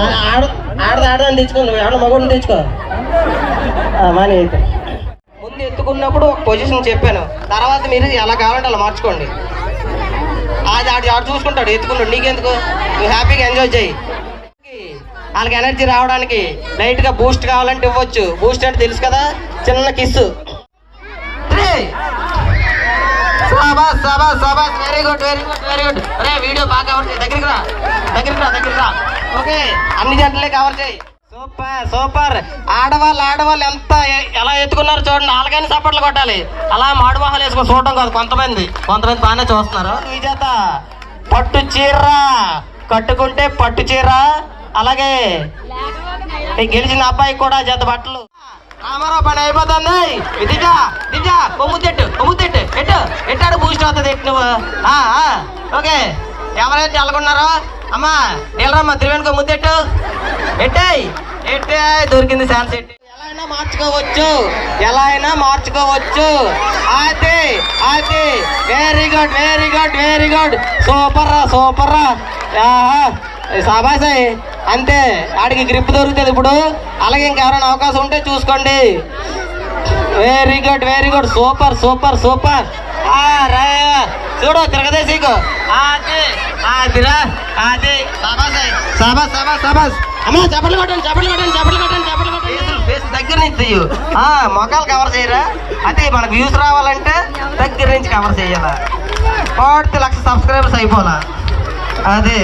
ఆడ ఆడది ఆడదాన్ని తెచ్చుకో నువ్వు ఆడ మగోడిని తెచ్చుకో. ఆ, మాని అయితే. ముందు ఎత్తుకున్నప్పుడు ఒక పొజిషన్ చెప్పాను. తర్వాత మీరు ఎలా కావాలంటే అలా మార్చుకోండి. అది ఆడు ఆడు చూసుకుంటాడు ఎత్తుకున్నాడు నీకెందుకు? నువ్వు హ్యాపీగా ఎంజాయ్ చేయి. వాళ్ళకి ఎనర్జీ రావడానికి లైట్గా బూస్ట్ కావాలంటే ఇవ్వచ్చు. బూస్ట్ అంటే తెలుసు కదా? చిన్న కిస్సు సబాస్ సబాస్ సబాస్ very good very good very good అరే వీడియో బాగా ఉంటుంది దగ్గరికి రా. దగ్గరికి రా దగ్గరికి రా. ఓకే అన్ని జంటలే కవర్ చేయి. Super super. ఆడవాళ్ళు ఆడవాళ్ళు ఎంత ఎలా ఎత్తుకున్నారు చూడండి. వాళ్ళకైనా సపోర్ట్లు కొట్టాలి. అలా మాడుమోహాలు వేసుకొని చూడటం కాదు కొంతమంది. కొంతమంది బాగానే చూస్తున్నారు. ఈ చేత పట్టు చీర. కట్టుకుంటే పట్టు చీర. అలాగే గెలిచిన అబ్బాయి కూడా జత బట్టలు. రామారావు పని అయిపోతుంది. దిజా దిజా కొమ్ము తిట్టు కొమ్ము తిట్టు ఎట్టు ఎట్టాడు బూస్ట్ అవుతుంది? ఎట్టు నువ్వు ఆ, ఓకే. ఎవరైతే చల్లకున్నారో? అమ్మా నీలరమ్మ త్రివేణి ముద్దెట్టు ఎట్టాయ్ ఎట్టాయి దొరికింది ఛాన్స్ ఎట్టి ఎలా అయినా మార్చుకోవచ్చు. ఎలా అయినా మార్చుకోవచ్చు. అది అది very good very good very good super రా సూపర్ రా. ఆహా. అంతే ఆడికి గ్రిప్ దొరుకుతుంది ఇప్పుడు. అలాగే ఇంకెవరైనా అవకాశం ఉంటే చూసుకోండి. Very good very good super super super చూడు తిరగదేశీకు అది అదిరా అది సాబాసాయ్ సాబాస్ సాబాస్ సాబాస్ అమ్మా చప్పట్లు కొట్టండి చప్పట్లు కొట్టండి చప్పట్లు కొట్టండి చప్పట్లు కొట్టండి. ఫేస్ దగ్గర నుంచి చెయ్యు. ఆ, మొఖాలు కవర్ చేయరా? అదే మనకు వ్యూస్ రావాలంటే దగ్గర నుంచి కవర్ చేయాలా? కోటి లక్ష సబ్స్క్రైబర్స్ అయిపోలా? అదే.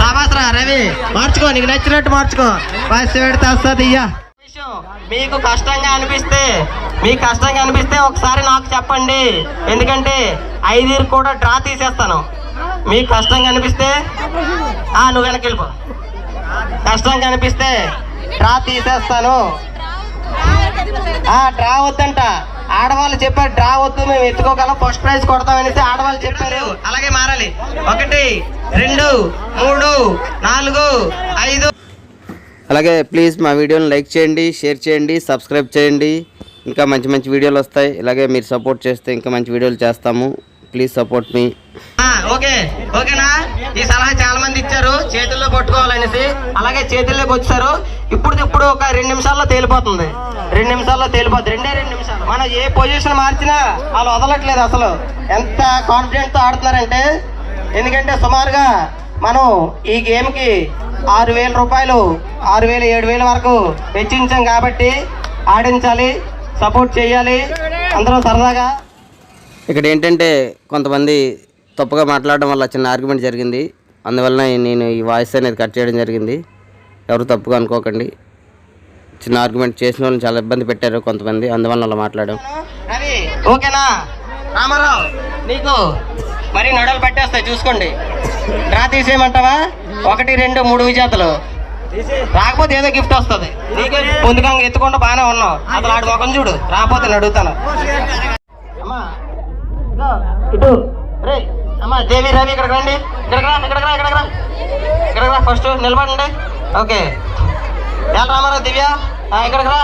సాబాస్రా రవి. మార్చుకో నీకు నచ్చినట్టు మార్చుకో. బస్ పెడితే వస్తుంది ఇయ్యా. మీకు కష్టంగా అనిపిస్తే మీకు కష్టంగా అనిపిస్తే ఒకసారి నాకు చెప్పండి. ఎందుకంటే ఐదు కూడా డ్రా తీసేస్తాను. మీకు కష్టంగా అనిపిస్తే ఆ, నువ్వు వెనక్కి వెళ్ళిపో. కష్టంగా అనిపిస్తే డ్రా తీసేస్తాను. ఆ డ్రా వద్దంట. ఆడవాళ్ళు చెప్పారు డ్రా వద్దు మేము ఎత్తుకోగలం ఫస్ట్ ప్రైజ్ కొడతాం అనేసి ఆడవాళ్ళు చెప్పారు. అలాగే మారాలి. ఒకటి రెండు మూడు నాలుగు ఐదు. అలాగే ప్లీజ్ మా వీడియోని లైక్ చేయండి షేర్ చేయండి సబ్స్క్రైబ్ చేయండి. ఇంకా మంచి మంచి వీడియోలు వస్తాయి. ఇలాగే మీరు సపోర్ట్ చేస్తే ఇంకా మంచి వీడియోలు చేస్తాము. ప్లీజ్ సపోర్ట్ మీ ఓకే. ఓకేనా? ఈ సలహా చాలా మంది ఇచ్చారు. చేతుల్లో కొట్టుకోవాలనేసి. అలాగే చేతుల్లోకి వచ్చారు. ఇప్పుడు ఇప్పుడు ఒక రెండు నిమిషాల్లో తేలిపోతుంది. రెండు నిమిషాల్లో తేలిపోతుంది. రెండే రెండు నిమిషాలు. మనం ఏ పొజిషన్ మార్చినా వాళ్ళు వదలట్లేదు అసలు. ఎంత కాన్ఫిడెంట్తో ఆడుతున్నారంటే. ఎందుకంటే సుమారుగా మనం ఈ గేమ్కి ఆరు వేల రూపాయలు ఆరు వేలు ఏడు వేల వరకు వెచ్చించాం కాబట్టి ఆడించాలి సపోర్ట్ చేయాలి. అందరూ సరదాగా. ఇక్కడ ఏంటంటే కొంతమంది తప్పుగా మాట్లాడడం వల్ల చిన్న ఆర్గ్యుమెంట్ జరిగింది. అందువలన నేను ఈ వాయిస్ అనేది కట్ చేయడం జరిగింది. ఎవరు తప్పుగా అనుకోకండి. చిన్న ఆర్గ్యుమెంట్ చేసిన వాళ్ళని చాలా ఇబ్బంది పెట్టారు కొంతమంది. అందువలన అలా మాట్లాడాం. రవి ఓకేనా? రామారావు నీకు మరి నడలు పెట్టేస్తాయి చూసుకోండి. డ్రా తీసేయమంటావా? ఒకటి రెండు మూడు విజేతలు. రాకపోతే ఏదో గిఫ్ట్ వస్తుంది. నీకే. పొందుకంగా ఎత్తుకుంటూ బాగానే ఉన్నావు. అసలు ఆడు ముఖం చూడు. రాకపోతే నేను అడుగుతాను. అమ్మా. ఇటు. రే అమ్మా దేవి రవి ఇక్కడికి రండి. ఇక్కడికి రా ఇక్కడికి రా ఇక్కడికి రా. ఇక్కడికి రా ఫస్ట్ నిలబడండి. ఓకే. ఎలా రామారావు దివ్య? ఇక్కడికి రా.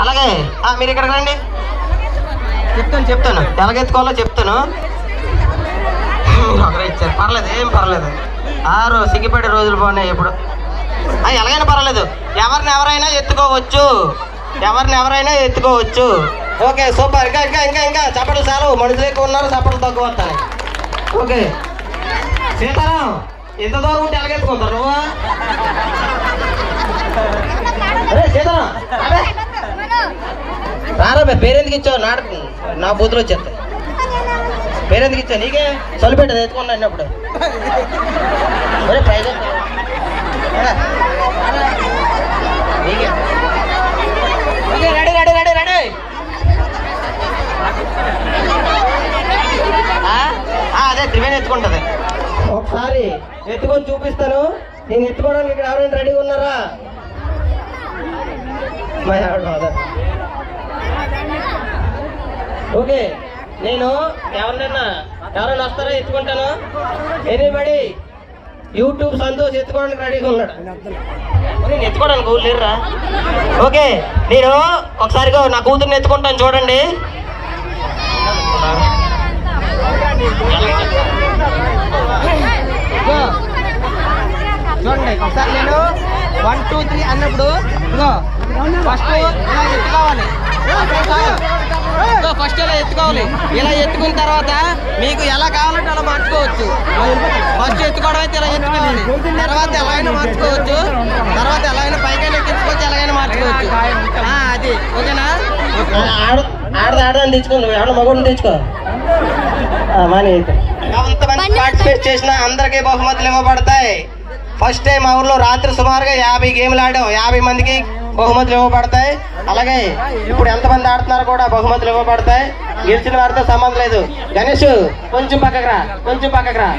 అలాగే. మీరు ఇక్కడికి రండి. చెప్తాను చెప్తాను. ఎలాగెత్తుకోవాలో చెప్తాను. మీరు ఒకరే ఇచ్చారు. పర్లేదు ఏం పర్లేదు. ఆరు సిగ్గిపడే రోజులు బాగున్నాయి ఇప్పుడు. ఎలాగైనా పర్వాలేదు. ఎవరిని ఎవరైనా ఎత్తుకోవచ్చు. ఎవరిని ఎవరైనా ఎత్తుకోవచ్చు. Okay super. ఇంకా ఇంకా ఇంకా ఇంకా. చప్పట్లు చాలు. మనుషులు ఎక్కువ ఉన్నారు చప్పట్లు తక్కువ వస్తాయి. ఓకే. సీతారాం ఎంత దూరం ఉంటే ఎలాగెత్తుకుంటారు నువ్వు? అరే సీతారాం రారా పేరెందుకు ఇచ్చావు? నాటకం. నా బూతులు వచ్చేస్తాయి. పేరెందుకు ఇచ్చా నీకే చలిపెట్టదు ఎత్తుకున్నా అన్నప్పుడు. ఒరే ప్రైజ్ నీకే. Okay ready ready ready ready. అదే త్రివేణి ఎత్తుకుంటది. ఒకసారి ఎత్తుకొని చూపిస్తాను. నేను ఎత్తుకోవడానికి ఇక్కడ ఎవరైనా రెడీగా ఉన్నారా? మా ఆవిడ ఓకే. నేను ఎవరినైనా ఎవరైనా వస్తారా ఎత్తుకుంటాను? ఎనీబడి యూట్యూబ్ సంతోష్ ఎత్తుకోవడానికి రెడీగా ఉన్నాడు. నేను ఎత్తుకోవడానికి ఊరు లేరురా. ఓకే నేను ఒకసారిగా నా కూతుర్ని ఎత్తుకుంటాను చూడండి. చూడండి ఒకసారి నేను వన్ టూ త్రీ అన్నప్పుడు ఫస్ట్ ఇలా ఎత్తుకోవాలి ఫస్ట్ ఇలా ఎత్తుకోవాలి? ఇలా ఎత్తుకున్న తర్వాత మీకు ఎలా కావాలంటే అలా మార్చుకోవచ్చు. ఫస్ట్ ఎత్తుకోవడం అయితే ఇలా ఎత్తుకోవాలి. తర్వాత ఎలా అయినా మార్చుకోవచ్చు. తర్వాత ఎలా అయినా పైకైనా ఎక్కించుకోవచ్చు ఎలాగైనా మార్చుకోవచ్చు. ఆ, అది. ఓకేనా? ఆడ ఆడది ఆడదని తెచ్చుకో నువ్వు. ఆడ మగోడిని తెచ్చుకో. మనీ పార్టిసిపేట్ చేసినా అందరికీ బహుమతులు ఇవ్వబడతాయి. ఫస్ట్ టైం మా ఊర్లో రాత్రి సుమారుగా యాభై గేమ్లు ఆడాం. యాభై మందికి బహుమతులు ఇవ్వబడతాయి. అలాగే ఇప్పుడు ఎంతమంది ఆడుతున్నారో కూడా బహుమతులు ఇవ్వబడతాయి. గెలిచిన వారితో సంబంధం లేదు. గణేష్ కొంచెం పక్కకు రా కొంచెం పక్కకు రా.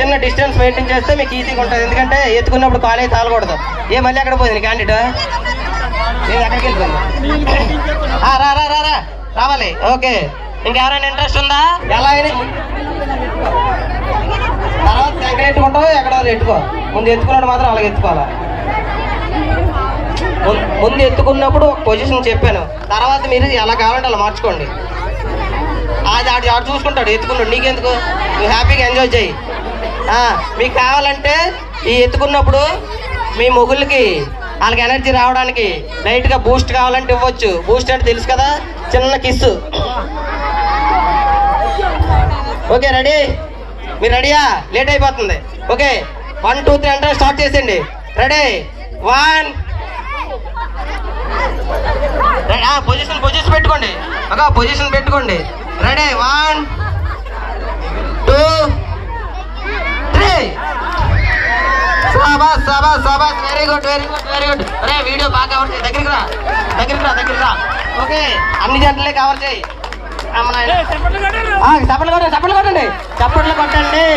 చిన్న డిస్టెన్స్ మెయింటైన్ చేస్తే మీకు ఈజీగా ఉంటుంది. ఎందుకంటే ఎత్తుకున్నప్పుడు కాలేజ్ తాగకూడదు ఏ మళ్ళీ అక్కడ పోయింది క్యాండిడేట్? నేను ఎక్కడికి వెళ్ళిపోయింది. రా రా రా రా. రావాలి. ఓకే. ఇంకెవరైనా ఇంట్రెస్ట్ ఉందా? ఎలా అయినా తర్వాత ఎక్కడ ఎత్తుకుంటావు ఎక్కడ ఎత్తుకో. ముందు ఎత్తుకున్నాడు మాత్రం అలాగే ఎత్తుకోవాలి. ముందు ఎత్తుకున్నప్పుడు ఒక పొజిషన్ చెప్పాను. తర్వాత మీరు ఎలా కావాలంటే అలా మార్చుకోండి. అది ఆడు ఆడు చూసుకుంటాడు ఎత్తుకున్నాడు. నీకెందుకు? నువ్వు హ్యాపీగా ఎంజాయ్ చేయి. మీకు కావాలంటే ఈ ఎత్తుకున్నప్పుడు మీ మొగుళ్ళకి వాళ్ళకి ఎనర్జీ రావడానికి లైట్గా బూస్ట్ కావాలంటే ఇవ్వచ్చు. బూస్ట్ అంటే తెలుసు కదా? చిన్న కిస్సు ఓకే రెడీ? మీరు రెడీయా? లేట్ అయిపోతుంది. ఓకే వన్ టూ త్రీ అంటే స్టార్ట్ చేసేయండి. రెడీ? వన్ పొజిషన్ పొజిషన్ పెట్టుకోండి. ఒక పొజిషన్ పెట్టుకోండి. రెడీ వన్ టూ త్రీ సబాస్ సబాస్ సబాస్ very good very good very good అరే వీడియో బాగా కవర్ చేయి. దగ్గరికి రా దగ్గరికి రా దగ్గరికి రా. ఓకే అన్ని జంటలే కవర్ చేయి. చప్పట్లు కొట్టండి చప్పట్లు కొట్టండి. చప్పట్లు కొట్టండి.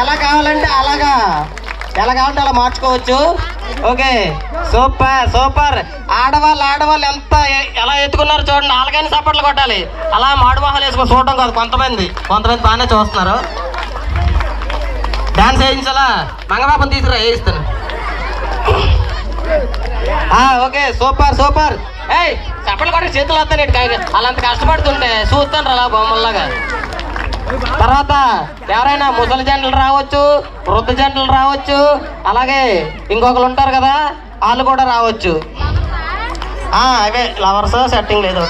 ఎలా కావాలంటే అలాగా. ఎలా కావాలంటే అలా మార్చుకోవచ్చు. Okay super super. ఆడవాళ్ళు ఆడవాళ్ళు ఎంత ఎలా ఎత్తుకున్నారు చూడండి. వాళ్ళకైనా సపోర్ట్లు కొట్టాలి. అలా మాడు మొహాలు వేసుకొని చూడటం కాదు కొంతమంది. కొంతమంది బాగానే చూస్తున్నారు. డాన్స్ వేయించాలా? మంగపాపం తీసుకురా వేయిస్తాను. ఆ, ఓకే సూపర్ సూపర్. ఏయ్ చప్పట్లు కూడా చేతులు వస్తాను అలా అంత కష్టపడుతుంటే చూస్తాను అలా బొమ్మల్లాగా. తర్వాత ఎవరైనా ముసలి జంటలు రావచ్చు వృద్ధ జంటలు రావచ్చు అలాగే ఇంకొకరు ఉంటారు కదా వాళ్ళు కూడా రావచ్చు. అవే లవర్స్ సెట్టింగ్ లేదు.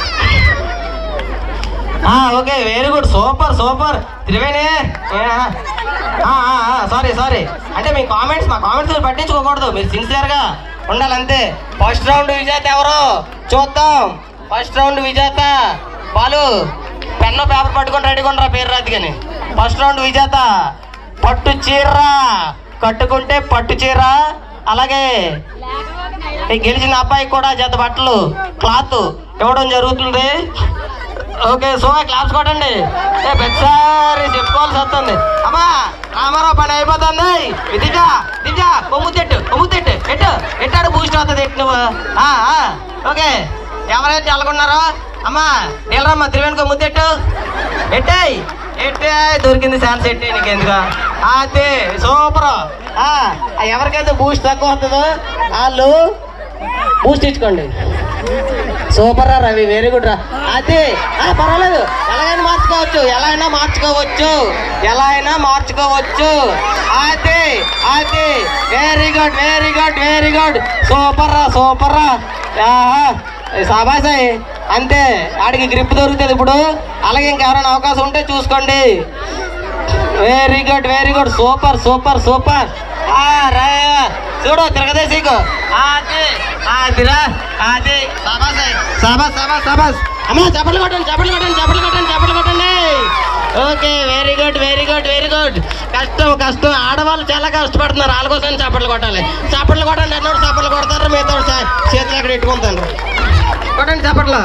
Okay very good super super Triveni sorry sorry అంటే మీ కామెంట్స్ మా కామెంట్స్ పట్టించుకోకూడదు. మీరు సిన్సియర్గా ఉండాలంతే. ఫస్ట్ రౌండ్ విజేత ఎవరు? చూద్దాం. ఫస్ట్ రౌండ్ విజేత వాళ్ళు పెన్ను పేపర్ పట్టుకొని రెడీగా ఉండరా పేరు రాదు కానీ ఫస్ట్ రౌండ్ విజేత పట్టు చీర. కట్టుకుంటే పట్టు చీర. అలాగే గెలిచిన అబ్బాయికి కూడా జత బట్టలు క్లాత్ ఇవ్వడం జరుగుతుంది. ఓకే సో క్లాప్స్ కొట్టండి. ఏ ప్రతిసారి చెప్పుకోవాల్సి వస్తుంది. అమ్మా రామారావు పని అయిపోతుంది. దిజా దిజా కొమ్ము తిట్టు కొమ్ము తిట్టు ఎట్టు ఎట్టాడు బూస్ట్ అవుతుంది ఎట్టు నువ్వు. ఓకే ఎవరైతే ఎలాగున్నారో అమ్మా నీళ్ళరమ్మ త్రివేణికో కొమ్ము తెట్టు ఎట్టాయి? ఎట్టే దొరికింది ఛాన్స్ ఎట్టే నీకు ఎందుకు అదే సూపర్. ఆ, ఎవరికైతే బూస్ట్ తక్కువ వస్తుందో వాళ్ళు బూస్ట్ ఇచ్చుకోండి. సూపర్ రా రవి వెరీ గుడ్ రా. అదే ఆ, పర్వాలేదు. ఎలాగైనా మార్చుకోవచ్చు. ఎలా అయినా మార్చుకోవచ్చు. ఎలా అయినా మార్చుకోవచ్చు. అదే అదే very good very good very good super రా సూపర్ రా ఆహా, అంతే ఆడికి గ్రిప్ దొరుకుతుంది ఇప్పుడు. అలాగే ఇంకెవరైనా అవకాశం ఉంటే చూసుకోండి. Very good very good super super super చూడు తిరగదేశీకు అమ్మా చప్పట్లు కొట్టండి చప్పట్లు కొట్టండి చప్పట్లు కొట్టండి చప్పట్లు కొట్టండి. Okay very good very good very good కష్టం కష్టం. ఆడవాళ్ళు చాలా కష్టపడుతున్నారు. వాళ్ళ కోసం చప్పట్లు కొట్టాలి. చప్పట్లు కొట్టండి అన్నోడు చప్పట్లు కొడతారు మిగతా చేతులు అక్కడ పెట్టుకుంటారు కొట్టండి చప్పట్లు.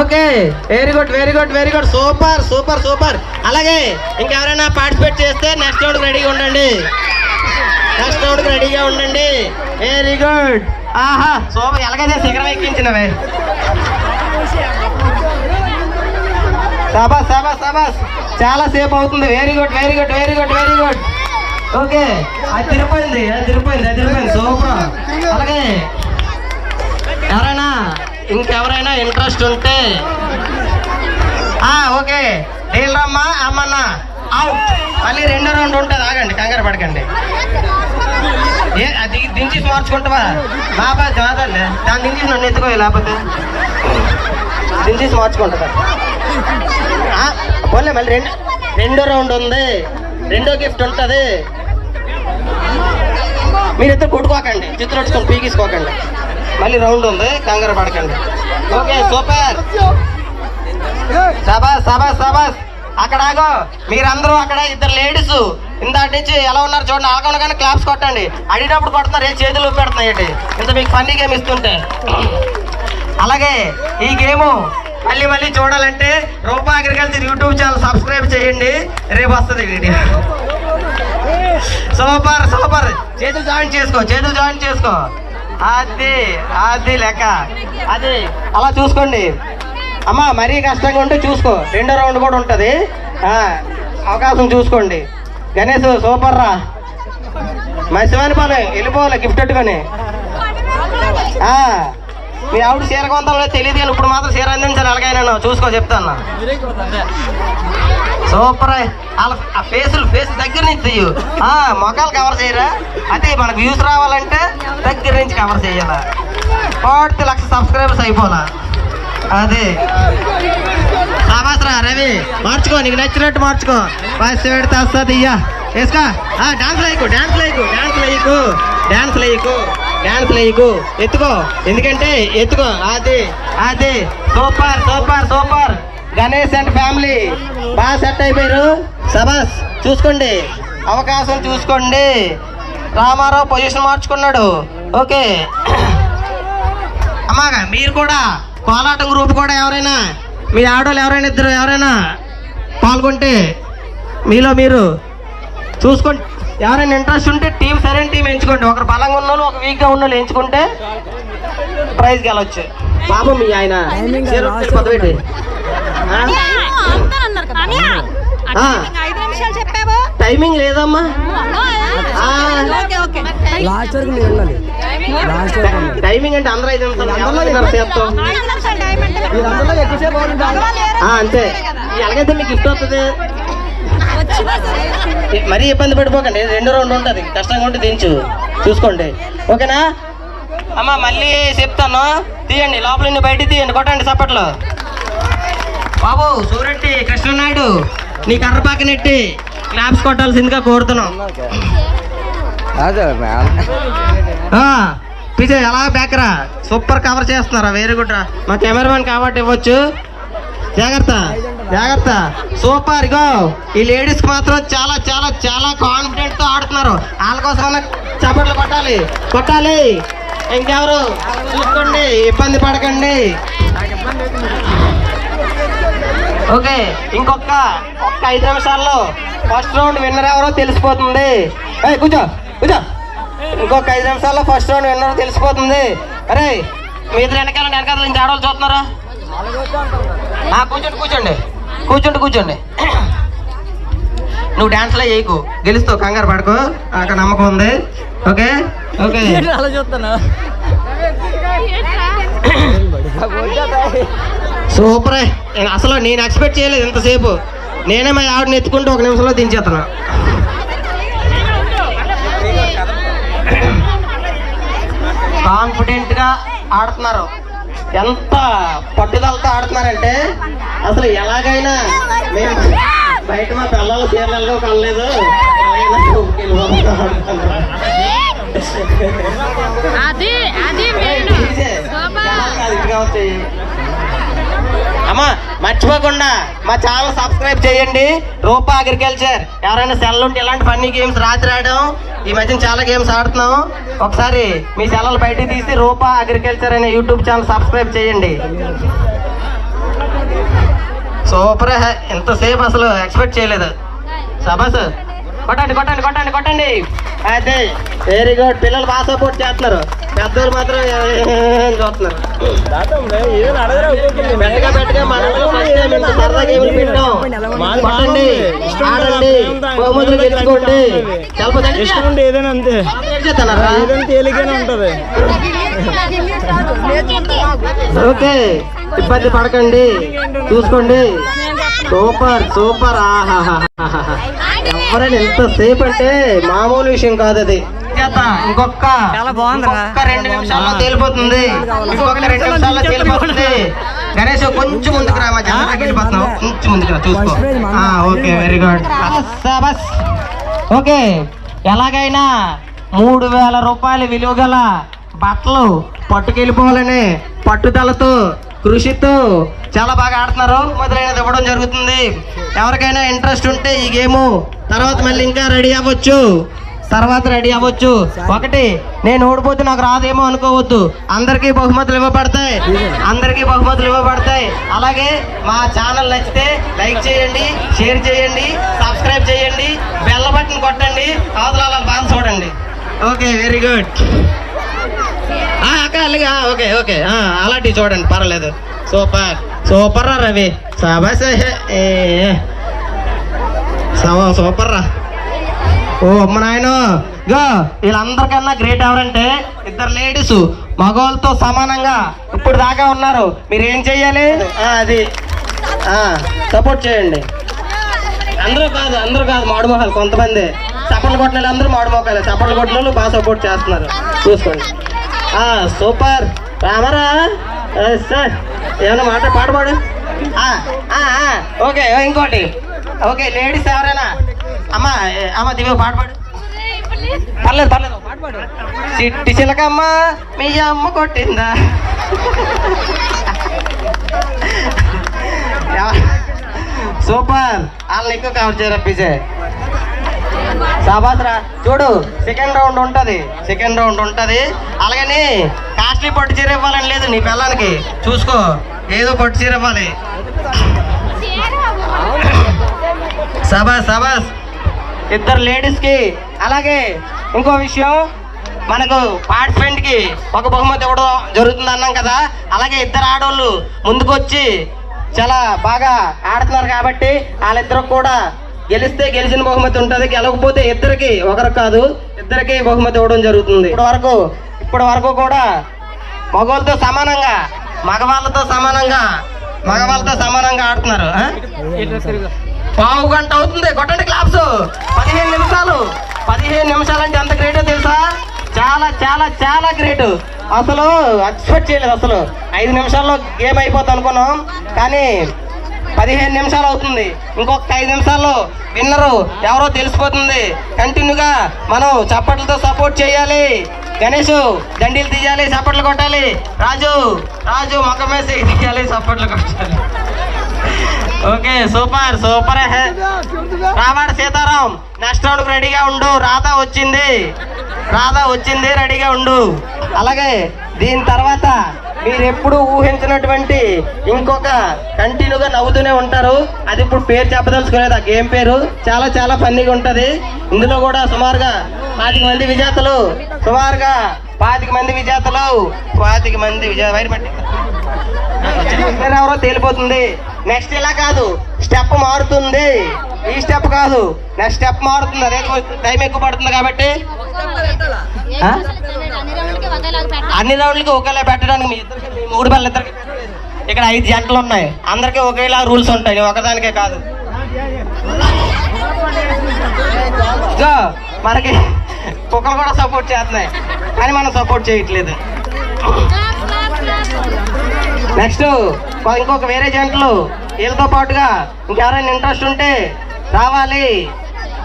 Okay very good very good very good super super super. అలాగే ఇంకెవరైనా పార్టిసిపేట్ చేస్తే నెక్స్ట్ రౌండ్ రెడీగా ఉండండి. నెక్స్ట్ రౌండ్ రెడీగా ఉండండి. వెరీ గుడ్ ఆహా సూపర్ ఎలాగైతే శిఖరం ఎక్కించినవే. సబాస్ సబాస్ సబాస్ చాలా సేపు అవుతుంది. Very good very good very good very good okay అది తిరిపోయింది అది తిరిపోయింది అది తిరిపోయింది సూపర్ అలాగే ఇంకెవరైనా ఇంట్రెస్ట్ ఉంటే. ఆ, ఓకే. డీలరమ్మ అమ్మన్న అవుట్ మళ్ళీ రెండో రౌండ్ ఉంటుంది ఆగండి కంగారు పడకండి. ఏ అది దించి మార్చుకుంటావా? బాబా కాదండి దాన్ని దించి నన్ను ఎత్తుకో లేకపోతే. దించి మార్చుకుంటుందా పోలే మళ్ళీ రెండు రెండో రౌండ్ ఉంది. రెండో గిఫ్ట్ ఉంటుంది. మీరు ఇద్దరు కొట్టుకోకండి. చిత్రం వచ్చుకొని పీకిసుకోకండి. మళ్ళీ రౌండ్ ఉంది. కంగారు పడకండి. Okay super. సబాస్ సబాస్ సబాస్ అక్కడ ఆగో. మీరందరూ అక్కడ ఇద్దరు లేడీస్ ఇందాటి నుంచి ఎలా ఉన్నారు చూడండి. ఆగనగానే క్లాప్స్ కొట్టండి. అడిగినప్పుడు కొడుతున్నారు. ఏ చేతులు పెడుతున్నాయి ఏంటి? ఇంత మీకు ఫన్నీ గేమ్ ఇస్తుంటే. అలాగే ఈ గేమ్ మళ్ళీ మళ్ళీ చూడాలంటే Rupa agriculture YouTube channel subscribe చేయండి. రేపు వస్తుంది వీడియో. Super super. చేతులు జాయిన్ చేసుకో చేతులు జాయిన్ చేసుకో. అది అది లెక్క. అది అలా చూసుకోండి. అమ్మా మరీ కష్టంగా ఉంటే చూసుకో. రెండో రౌండ్ కూడా ఉంటుంది. అవకాశం చూసుకోండి. గణేష్ సూపర్ రా. మత్స్యమైన పని వెళ్ళిపోవాలి గిఫ్ట్ పెట్టుకొని. ఆ, మీ ఆవిడ చీర కొంతలో తెలియదు కానీ ఇప్పుడు మాత్రం చీర అందించాలి ఎలాగైనా చూసుకో చెప్తాను. సూపర్ వాళ్ళ ఆ ఫేసులు ఫేస్ దగ్గర నుంచి తీయు. మొఖాలు కవర్ చేయరా? అదే మనకు వ్యూస్ రావాలంటే దగ్గర నుంచి కవర్ చేయాలా? ఫార్టీ లక్ష సబ్స్క్రైబర్స్ అయిపోలా? అదే. సాబాస్రా రవి మార్చుకో నీకు నచ్చినట్టు మార్చుకో. ఫస్ట్ పెడితే వస్తుంది ఇయ్యా. వేసుకో. డాన్స్ లేకు డాన్స్ లేకు డాన్స్ లేకు డాన్స్ లేకు డాన్స్ లేకు ఎత్తుకో. ఎందుకంటే ఎత్తుకో. అది అది super super super. Ganesh and family. బాగా సెట్ అయిపోయారు. సబాస్ చూసుకోండి. అవకాశం చూసుకోండి. రామారావు పొజిషన్ మార్చుకున్నాడు. ఓకే. అమ్మాగా మీరు కూడా కోలాటం గ్రూప్ కూడా ఎవరైనా మీ ఆడవాళ్ళు ఎవరైనా ఇద్దరు ఎవరైనా పాల్గొంటే మీలో మీరు చూసుకోండి. ఎవరైనా ఇంట్రెస్ట్ ఉంటే టీం సరైన టీం ఎంచుకోండి. ఒకరు బలంగా ఉన్న వాళ్ళు ఒక వీక్గా ఉన్న వాళ్ళు ఎంచుకుంటే ప్రైజ్ గెలవచ్చు. బాబు మీ ఆయన. పదవేటి. టైమింగ్ లేదమ్మా. టైమింగ్ అంటే అందరూ ఐదు నిమిషాలు అంతే. ఎలాగైతే మీకు గిఫ్ట్ వస్తుంది. మరీ ఇబ్బంది పడిపోకండి. రెండో రౌండ్ ఉంటుంది. కష్టంగా ఉంటే దించు. చూసుకోండి. ఓకేనా? అమ్మా మళ్ళీ చెప్తాను. తీయండి. లోపల బయట తీయండి. కొట్టండి చప్పట్లు. బాబు సూరెట్టి కృష్ణనాయుడు నీ కర్ర పక్కనెట్టి క్లాప్స్ కొట్టాల్సిందిగా కోరుతున్నాం. విజయ్ ఎలా బ్యాకరా సూపర్ కవర్ చేస్తున్నారా? వెరీ గుడ్ రా మా కెమెరామెన్ కాబట్టి ఇవ్వచ్చు. జాగ్రత్త. జాగ్రత్త. Super go. ఈ లేడీస్కి మాత్రం చాలా చాలా చాలా కాన్ఫిడెంట్తో ఆడుతున్నారు. వాళ్ళ కోసం చప్పట్లు కొట్టాలి. కొట్టాలి. ఇంకెవరు? చూసుకోండి. ఇబ్బంది పడకండి. ఓకే ఇంకొక ఒక్క ఐదు నిమిషాల్లో ఫస్ట్ రౌండ్ విన్నర్ ఎవరో తెలిసిపోతుంది. ఏయ్ కూర్చో కూర్చో. ఇంకొక ఐదు నిమిషాల్లో ఫస్ట్ రౌండ్ విన్నర్ తెలిసిపోతుంది. అరే మీ ఇద్దరు వెనకాల వెనకాల నుంచి ఆడవాళ్ళు చూస్తున్నారా? ఆ, కూర్చోండి కూర్చోండి. కూర్చోండి కూర్చోండి. నువ్వు డాన్స్లో చేయకు. గెలుస్తావు కంగారు పడుకో. అక్కడ నమ్మకం ఉంది. ఓకే? ఓకే. అలా చూస్తాను సూపర్. అసలు నేను ఎక్స్పెక్ట్ చేయలేదు ఇంతసేపు. నేనే మా ఆవిడని ఎత్తుకుంటూ ఒక నిమిషంలో దించేస్తున్నా. కాన్ఫిడెంట్గా ఆడుతున్నారు. ఎంత పట్టుదలతో ఆడుతున్నారంటే అసలు ఎలాగైనా మేము బయట మా పిల్లలు చీరలు కనలేదు. అది అది. అమ్మా మర్చిపోకుండా మా ఛానల్ సబ్స్క్రైబ్ చేయండి. రూపా అగ్రికల్చర్. ఎవరైనా సెల్ ఉంటే ఇలాంటి ఫన్నీ గేమ్స్ రాత్రి ఆడడం. ఈ మధ్యన చాలా గేమ్స్ ఆడుతున్నాం. ఒకసారి మీ సెలవులు బయటికి తీసి రూపా అగ్రికల్చర్ అనే యూట్యూబ్ ఛానల్ సబ్స్క్రైబ్ చేయండి. Super hey. ఎంతసేపు అసలు ఎక్స్పెక్ట్ చేయలేదు. సబస్ కొట్టండి కొట్టండి కొట్టండి కొట్టండి. అదే వెరీ గుడ్ పిల్లలు బాగా సపోర్ట్ చేస్తున్నారు. పెద్దోళ్ళు మాత్రం చూస్తున్నారు? పెట్టాం కొట్టండి. ఆడండి. బహుమతులు గెలుచుకోండి. ఏదైనా అంతే. ఏదైనా తేలికనే ఉంటది. ఓకే. ఇబ్బంది పడకండి. చూసుకోండి. Super super. ఆహాహాహాహా. ఎవరైనా ఎంత సేపు అంటే మామూలు విషయం కాదు అది. ఇంకొక రెండు నిమిషాల్లో తేలిపోతుంది. ఇంకొక రెండు నిమిషాల్లో తేలిపోతుంది. గణేష్ కొంచెం ముందుకు రా మా జనాలకు వెళ్ళిపోతున్నావు కొంచెం ముందుకు రా చూసుకో. ఆ, ఓకే వెరీ గుడ్ బస్. ఓకే ఎలాగైనా మూడు వేల రూపాయల విలువ గల బట్టలు పట్టుకెళ్ళిపోవాలని పట్టుదలతో కృషితో చాలా బాగా ఆడుతున్నారు. మొదలైనది ఇవ్వడం జరుగుతుంది. ఎవరికైనా ఇంట్రెస్ట్ ఉంటే ఈ గేమ్ తర్వాత మళ్ళీ ఇంకా రెడీ అవ్వచ్చు. తర్వాత రెడీ అవ్వచ్చు. ఒకటి నేను ఓడిపోతే నాకు రాదేమో అనుకోవద్దు. అందరికీ బహుమతులు ఇవ్వబడతాయి. అందరికీ బహుమతులు ఇవ్వబడతాయి. అలాగే మా ఛానల్ నచ్చితే లైక్ చేయండి షేర్ చేయండి సబ్స్క్రైబ్ చేయండి బెల్ల బటన్ కొట్టండి అవతల బాగా చూడండి. ఓకే వెరీ గుడ్ అక్క అలాగే ఓకే ఓకే. అలాంటివి చూడండి పర్వాలేదు. సూపర్. సూపర్ రా రవి. సాబాస్ ఏ సవా సూపర్ రా ఓ అమ్మ నాయన. గా వీళ్ళందరికన్నా గ్రేట్ ఎవరంటే ఇద్దరు లేడీస్ మగవాళ్ళతో సమానంగా ఇప్పుడు దాకా ఉన్నారు. మీరు ఏం చెయ్యాలి అది. సపోర్ట్ చేయండి. అందరూ కాదు అందరూ కాదు మాడు మొహాలు కొంతమంది. చప్పట్లు కొట్టిన అందరూ మాడు మొక్కలే చప్పట్లు కొట్టిన వాళ్ళు బాగా సపోర్ట్ చేస్తున్నారు. చూసుకోండి. సూపర్. రామరా. సార్ ఏమైనా మాట పాట పాడు. ఓకే ఇంకోటి. ఓకే లేడీస్ ఎవరైనా? అమ్మా ఏ, అమ్మ దివ్య పాట పాడు. పర్లేదు పర్లేదు పాట పాడు. చిట్టి చిలకమ్మ మీ అమ్మ కొట్టిందా? సూపర్. వాళ్ళని ఎక్కువ కవర్ చేయరా పిజే? సాబాస్ రా చూడు. సెకండ్ రౌండ్ ఉంటుంది. సెకండ్ రౌండ్ ఉంటుంది. అలాగని కాస్ట్లీ పట్టు చీర ఇవ్వాలని లేదు నీ పిల్లలకి చూసుకో ఏదో పట్టు చీర ఇవ్వాలి. సబాస్ సబాస్ ఇద్దరు లేడీస్కి. అలాగే ఇంకో విషయం మనకు పార్టిసిపెంట్కి ఒక బహుమతి ఇవ్వడం జరుగుతుంది అన్నాం కదా. అలాగే ఇద్దరు ఆడవాళ్ళు ముందుకు వచ్చి చాలా బాగా ఆడుతున్నారు కాబట్టి వాళ్ళిద్దరు కూడా గెలిస్తే గెలిచిన బహుమతి ఉంటుంది గెలవకపోతే ఇద్దరికి ఒకరు కాదు ఇద్దరికి బహుమతి ఇవ్వడం జరుగుతుంది. ఇప్పటి వరకు ఇప్పటి వరకు కూడా మగవాళ్ళతో సమానంగా మగవాళ్ళతో సమానంగా మగవాళ్ళతో సమానంగా ఆడుతున్నారు పావు గంట అవుతుంది కొట్టండి క్లాప్స్. పదిహేను నిమిషాలు పదిహేను నిమిషాలు అంటే ఎంత గ్రేటో తెలుసా? చాలా చాలా చాలా గ్రేట్. అసలు ఎక్స్పెక్ట్ చేయలేదు అసలు. ఐదు నిమిషాల్లో గేమ్ అయిపోతుంది అనుకున్నాం కానీ పదిహేను నిమిషాలు అవుతుంది. ఇంకొక ఐదు నిమిషాల్లో విన్నరు ఎవరో తెలిసిపోతుంది. కంటిన్యూగా మనం చప్పట్లతో సపోర్ట్ చేయాలి. గణేష్ దండీలు తీయాలి చప్పట్లు కొట్టాలి. రాజు రాజు మొక్క మేసి తీయాలి చప్పట్లు కొట్టాలి. Okay super super. హే రావాడు సీతారాం నెక్స్ట్ రౌండ్కి రెడీగా ఉండు. రాధా వచ్చింది. రాధా వచ్చింది రెడీగా ఉండు. అలాగే దీని తర్వాత మీరు ఎప్పుడు ఊహించినటువంటి ఇంకొక కంటిన్యూగా నవ్వుతూనే ఉంటారు. అది ఇప్పుడు పేరు చెప్పదలుచుకునేది ఆ గేమ్ పేరు. చాలా చాలా ఫన్నీగా ఉంటుంది. ఇందులో కూడా సుమారుగా పాతిక మంది విజేతలు. సుమారుగా పాతిక మంది విజేతలు. పాతిక మంది విజయ వైర్ పట్టి ఎవరో తేలిపోతుంది. నెక్స్ట్ ఇలా కాదు. స్టెప్ మారుతుంది. ఈ స్టెప్ కాదు. నెక్స్ట్ స్టెప్ మారుతుంది. అదే టైం ఎక్కువ పడుతుంది కాబట్టి? అన్ని రౌండ్లకి ఒకేలా పెట్టడానికి మీ ఇద్దరికి మీ మూడు బల్ల ఇద్దరికి ఇక్కడ ఐదు జంటలు ఉన్నాయి. అందరికీ ఒకేలా రూల్స్ ఉంటాయి. ఒకదానికే కాదు. మనకి కుక్కలు కూడా సపోర్ట్ చేస్తున్నాయి. కానీ మనం సపోర్ట్ చేయట్లేదు. నెక్స్ట్ ఇంకొక వేరే జంటలు వీళ్ళతో పాటుగా ఇంకెవరైనా ఇంట్రెస్ట్ ఉంటే రావాలి.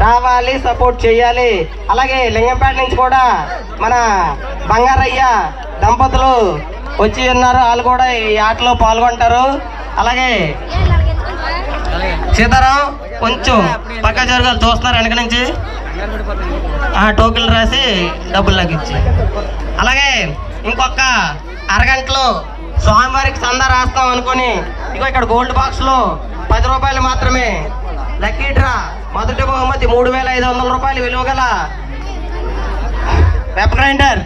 రావాలి సపోర్ట్ చేయాలి. అలాగే లింగంపేట నుంచి కూడా మన బంగారయ్య దంపతులు వచ్చి ఉన్నారు. వాళ్ళు కూడా ఈ ఆటలో పాల్గొంటారు. అలాగే సీతారాం కొంచెం పక్క జరగాలి. చూస్తున్నారు వెనక నుంచి. ఆ టోకెన్లు రాసి డబ్బులు లెక్కించి అలాగే ఇంకొక అరగంటలో స్వామివారికి చందా రాస్తాం అనుకుని ఇగో ఇక్కడ గోల్డ్ బాక్స్లో పది రూపాయలు మాత్రమే. లక్కీ డ్రా మొదటి బహుమతి మూడు వేల ఐదు వందల రూపాయలు విలువ గల వెబ్ గ్రైండర్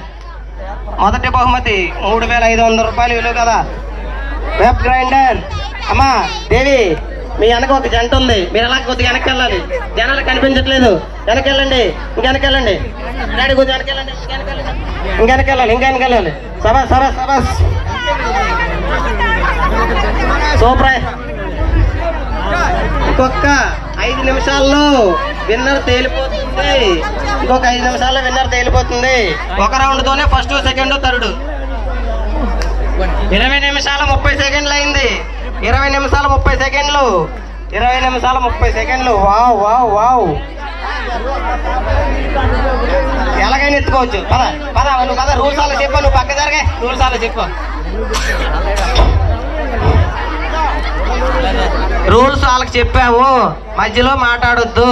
మొదటి బహుమతి మూడు వేల ఐదు వందల రూపాయలు విలువ కదా వెబ్ గ్రైండర్ అమ్మా దేవి మీ వెనక ఒక జంట ఉంది. మీరు ఎలా కొద్దిగా వెనక్కి వెళ్ళాలి. జనాలు కనిపించట్లేదు. వెనక్కి వెళ్ళండి. ఇంకా వెళ్ళండి. డాడీ కొద్దిగా వెనక్కి వెళ్ళండి. ఇంకా వెళ్ళాలి. ఇంకా వెనక్కి వెళ్ళాలి. సబాస్ సబాస్ సబాస్ సూపర్. ఇంకొక ఐదు నిమిషాల్లో విన్నర్ తేలిపోతుంది. ఇంకొక ఐదు నిమిషాల్లో విన్నర్ తేలిపోతుంది. ఒక రౌండ్ తోనే ఫస్ట్ సెకండ్ థర్డ్. ఇరవై నిమిషాల ముప్పై సెకండ్లు అయింది. ఇరవై నిమిషాల ముప్పై సెకండ్లు. ఇరవై నిమిషాల ముప్పై సెకండ్లు. Wow wow wow. ఎలాగైనా ఎత్తుకోవచ్చు. పద పద నువ్వు పద రూల్స్ అలా చెప్పు నువ్వు పక్క జరిగే. రూల్స్ అలా చెప్పు. రూల్స్ వాళ్ళకి చెప్పావు మధ్యలో మాట్లాడొద్దు.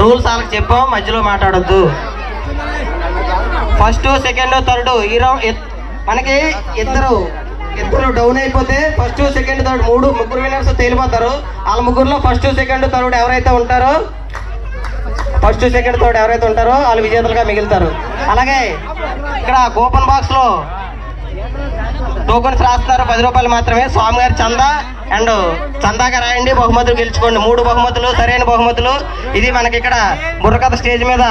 రూల్స్ వాళ్ళకి చెప్పావు మధ్యలో మాట్లాడొద్దు. ఫస్ట్ సెకండ్ థర్డ్ ఈ రౌండ్ మనకి ఇద్దరు ఇద్దరు డౌన్ అయిపోతే ఫస్ట్ సెకండ్ థర్డ్ మూడు ముగ్గురు విన్నర్స్ తేలిపోతారు. వాళ్ళ ముగ్గురులో ఫస్ట్ సెకండ్ థర్డ్ ఎవరైతే ఉంటారో ఫస్ట్ సెకండ్ థర్డ్ ఎవరైతే ఉంటారో వాళ్ళు విజేతలుగా మిగులుతారు. అలాగే ఇక్కడ కూపన్ బాక్స్లో టోకన్స్ రాస్తున్నారు. పది రూపాయలు మాత్రమే. స్వామి గారి చందా అండ్ చందాగా రాయండి. బహుమతులు గెలుచుకోండి. మూడు బహుమతులు సరైన బహుమతులు. ఇది మనకి ఇక్కడ బుర్రకథ స్టేజ్ మీద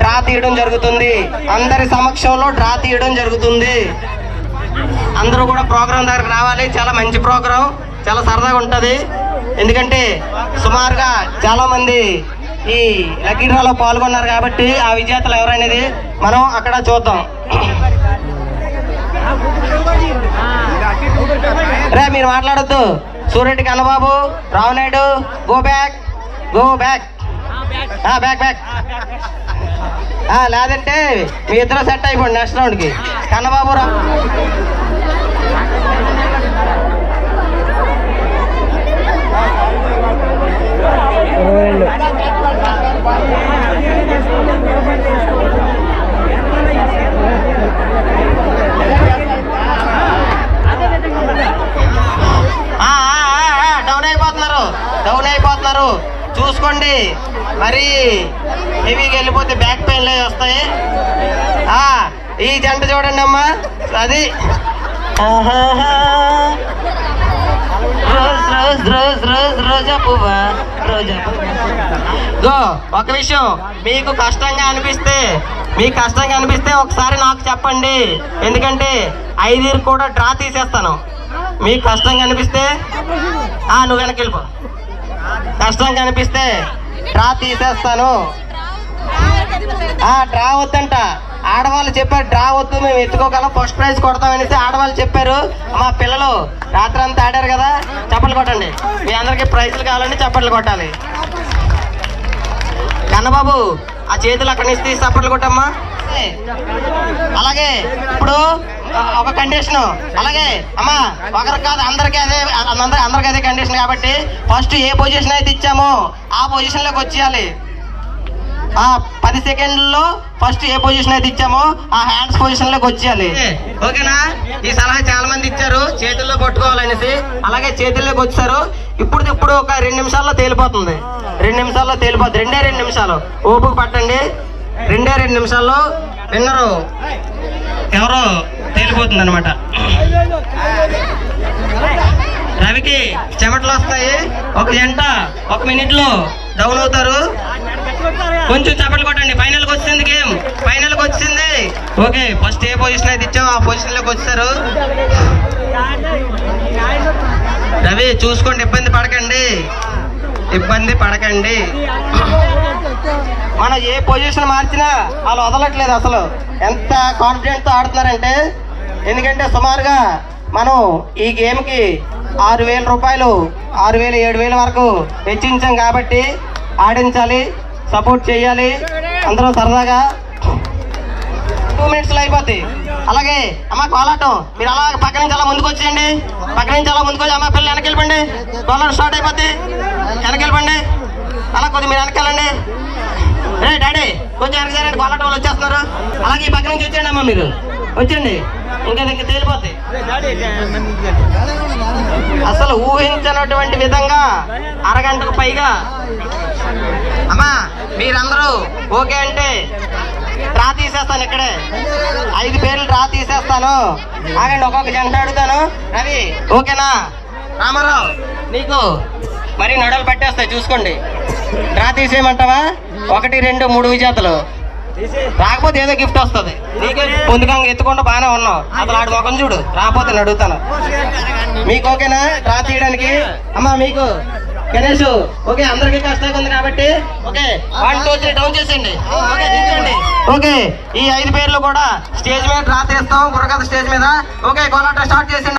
డ్రా తీయడం జరుగుతుంది. అందరి సమక్షంలో డ్రా తీయడం జరుగుతుంది. అందరూ కూడా ప్రోగ్రాం దగ్గరకు రావాలి. చాలా మంచి ప్రోగ్రాం. చాలా సరదాగా ఉంటుంది. ఎందుకంటే సుమారుగా చాలా మంది ఈ లక్కీ డ్రాలో పాల్గొన్నారు కాబట్టి ఆ విజేతలు ఎవరనేది మనం అక్కడ చూద్దాం. రే మీరు మాట్లాడొద్దు. సూర్యుడి Kannababu Raonaidu go back go back back back లేదంటే మీ ఇద్దరు సెట్ అయిపోండి నెక్స్ట్ రౌండ్కి కన్నబాబు రా. ఆ, డౌన్ అయిపోతున్నారు. చూసుకోండి. మరి హెవీకి వెళ్ళిపోతే బ్యాక్ పెయిన్లు వస్తాయి. ఆ, ఈ జంట చూడండి అమ్మా. అది. రోజ్ రోజ్ రోజ్ రోజ్ రోజా పువ్వా? రోజా గో ఒక విషయం. మీకు కష్టంగా అనిపిస్తే మీకు కష్టంగా అనిపిస్తే ఒకసారి నాకు చెప్పండి. ఎందుకంటే ఐదుగురు కూడా డ్రా తీసేస్తాను. మీకు కష్టంగా అనిపిస్తే ఆ నువ్వు వెనక్కి వెళ్ళిపో. కష్టం కనిపిస్తే డ్రా తీసేస్తాను. ఆ డ్రా వద్దంట. ఆడవాళ్ళు చెప్పారు డ్రా వద్దు మేము ఎత్తుకోగలం ఫస్ట్ ప్రైజ్ కొడతామనేసి ఆడవాళ్ళు చెప్పారు. మా పిల్లలు రాత్రి అంతా ఆడారు కదా చప్పట్లు కొట్టండి. మీ అందరికీ ప్రైజ్లు కావాలంటే చప్పట్లు కొట్టాలి. కన్నబాబు ఆ చేతులు అక్కడి నుంచి తీసి చప్పట్లు కొట్టమ్మా. అలాగే. ఇప్పుడు ఒక కండిషన్ అలాగే. అమ్మా ఒకరికి కాదు అందరికీ అదే అందరి అదే కండిషన్ కాబట్టి ఫస్ట్ ఏ పొజిషన్ అయితే ఇచ్చామో ఆ పొజిషన్లోకి వచ్చేయాలి. ఆ పది సెకండ్లలో ఫస్ట్ ఏ పొజిషన్ అయితే ఇచ్చామో ఆ హ్యాండ్స్ పొజిషన్లోకి వచ్చేయాలి. ఓకేనా? ఈ సలహా చాలా మంది ఇచ్చారు. చేతుల్లో పట్టుకోవాలనేసి అలాగే చేతుల్లోకి వచ్చారు. ఇప్పుడు ఇప్పుడు ఒక రెండు నిమిషాల్లో తేలిపోతుంది. రెండు నిమిషాల్లో తేలిపోతుంది. రెండే రెండు నిమిషాలు. ఓపుకు పట్టండి. రెండే రెండు నిమిషాల్లో విన్నరు. ఎవరో తేలిపోతుంది అనమాట రవికి చెమటలు వస్తాయి. ఒక జంట ఒక మినిట్లో డౌన్ అవుతారు. కొంచెం చప్పట్లు కొట్టండి. ఫైనల్కి వచ్చింది గేమ్ ఫైనల్కి వచ్చింది. ఓకే ఫస్ట్ ఏ పొజిషన్ అయితే ఇచ్చామో ఆ పొజిషన్లోకి వచ్చారు. రవి చూసుకోండి. ఇబ్బంది పడకండి. ఇబ్బంది పడకండి. మనం ఏ పొజిషన్ మార్చినా వాళ్ళు వదలట్లేదు అసలు. ఎంత కాన్ఫిడెంట్తో ఆడుతున్నారంటే ఎందుకంటే సుమారుగా మనం ఈ గేమ్కి ఆరు వేల రూపాయలు ఆరు వేలు ఏడు వేల వరకు వెచ్చించాం కాబట్టి ఆడించాలి సపోర్ట్ చేయాలి. అందరూ సరదాగా టూ మినిట్స్లో అయిపోతాయి. అలాగే అమ్మ కోలాటం మీరు అలా పక్క నుంచి అలా ముందుకు వచ్చేయండి. పక్క నుంచి అలా ముందుకు వచ్చి అమ్మ పిల్లలు వెనక్కి కోలాటం స్టార్ట్ అయిపోద్ది వెనక్కి అలా కొద్దిగా మీరు వెనకాలండి. రే డాడీ కొంచెం వెనక జరండి కోలాటం వాళ్ళు వచ్చేస్తున్నారు. అలాగే ఈ పక్క నుంచి వచ్చేయండి అమ్మ మీరు. వచ్చండి ఇంకా ఇంకా తేలిపోతాయి. అసలు ఊహించినటువంటి విధంగా అరగంటకు పైగా అమ్మా మీరందరూ ఓకే అంటే డ్రా తీసేస్తాను ఇక్కడే. ఐదు పేర్లు డ్రా తీసేస్తాను. ఆగండి ఒక్కొక్క జంట అడుగుతాను? రవి ఓకేనా? రామారావు నీకు మరి నడలు పట్టేస్తాయి చూసుకోండి. డ్రా తీసేయమంటావా? ఒకటి రెండు మూడు విజేతలు. రాకపోతే ఏదో గిఫ్ట్ వస్తుంది. నీకే. పొందుకంగా ఎత్తుకుంటూ బాగానే ఉన్నావు. అసలు ఆడు ముఖం చూడు. రాకపోతే అడుగుతాను మీకు ఓకేనా? డ్రా తీయడానికి? అమ్మా మీకు. గణేష్ ఓకే అందరికీ కష్టంగా ఉంది కాబట్టి. Okay one two three down చేసేయండి. ఓకే ఈ ఐదు పేర్లు కూడా స్టేజ్ మీద డ్రా తీస్తాం. గుర్రకథ స్టేజ్ మీద. ఓకే కోలాట స్టార్ట్ చేసేయండి.